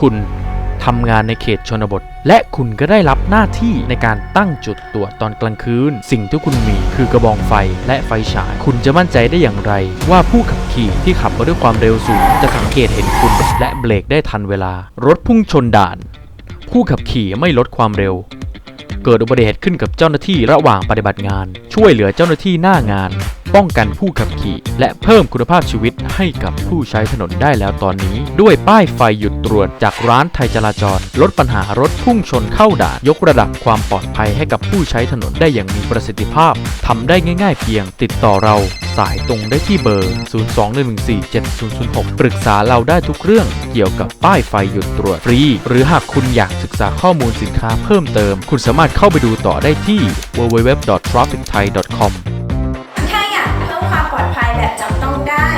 คุณทำงานในเขตชนบท และคุณก็ได้รับหน้าที่ในการตั้งจุดตรวจตอนกลางคืน สิ่งที่คุณมีคือกระบองไฟและไฟฉาย คุณจะมั่นใจได้อย่างไร ว่าผู้ขับขี่ที่ขับมาด้วยความเร็วสูง จะสังเกตเห็นคุณและเบรกได้ทันเวลา รถพุ่งชนด่าน ผู้ขับขี่ไม่ลดความเร็ว เกิดอุบัติเหตุขึ้นกับเจ้าหน้าที่ระหว่างปฏิบัติงาน ช่วยเหลือเจ้าหน้าที่หน้างาน ป้องกันผู้ขับขี่ และเพิ่มคุณภาพชีวิตให้กับผู้ใช้ถนนได้แล้วตอนนี้ ด้วยป้ายไฟหยุดตรวจจากร้านไทยจราจร ลดปัญหารถพุ่งชนเข้าด่านยกระดับความปลอดภัยให้กับผู้ใช้ถนนได้อย่างมีประสิทธิภาพทำได้ง่าย ๆ เพียงติดต่อเราสายตรงได้ที่เบอร์ 021147006 ปรึกษาเราได้ทุกเรื่องเกี่ยวกับป้ายไฟหยุดตรวจฟรี หรือหากคุณอยากศึกษาข้อมูลสินค้าเพิ่มเติม คุณสามารถเข้าไปดูต่อได้ที่ www.trafficthai.com ถ้าอยากเพิ่มความปลอดภัยแบบจับต้องได้